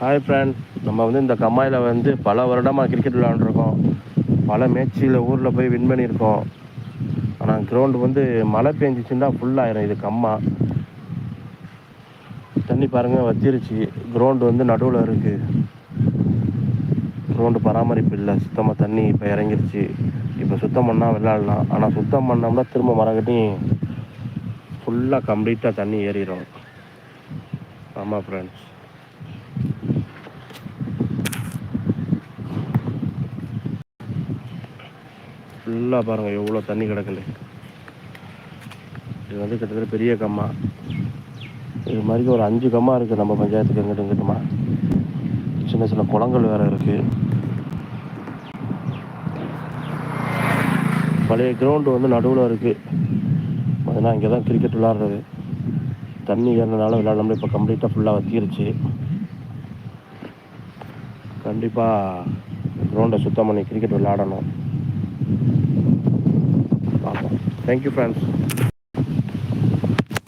Hi friend நம்ம வந்து இந்த கம்மாயில் வந்து பல வருடமாக கிரிக்கெட் விளையாண்டுருக்கோம். பல மேட்ச்சில் ஊரில் போய் வின் பண்ணியிருக்கோம். ஆனால் கிரவுண்டு வந்து மழை பெஞ்சிச்சுன்னா ஃபுல்லாயிரும் இது கம்மா. தண்ணி பாருங்கள் வத்திருச்சு. கிரவுண்டு வந்து நடுவில் இருக்குது கிரவுண்டு பராமரிப்பு இல்லை. சுத்தமாக தண்ணி இப்போ இறங்கிருச்சு. இப்போ சுத்தம் பண்ணால் விளையாடலாம். ஆனால் சுத்தம் பண்ணோம்னா திரும்ப மறக்கட்டி ஃபுல்லாக கம்ப்ளீட்டாக தண்ணி ஏறிடும் ஆமாம் ஃப்ரெண்ட்ஸ் ஃபுல்லாக பாருங்கள் எவ்வளோ தண்ணி கிடக்குது. இது வந்து கிட்டத்தட்ட பெரிய கம்மா. இது மாதிரி ஒரு அஞ்சு கம்மா இருக்குது நம்ம பஞ்சாயத்துக்கு எங்கிட்ட இங்கிட்டுமா. சின்ன சின்ன குளங்கள் வேறு இருக்குது பழைய கிரவுண்டு வந்து நடுவில் இருக்குது அதனால் இங்கே தான் கிரிக்கெட் விளாட்றது. தண்ணி ஏறினாலும் விளையாடாமல் இப்போ கம்ப்ளீட்டாக ஃபுல்லாக வத்திருச்சு. கண்டிப்பாக கிரவுண்டை சுத்தம் பண்ணி கிரிக்கெட் விளாடணும். பார்ப்போம் தேங்க்யூ ஃப்ரெண்ட்ஸ்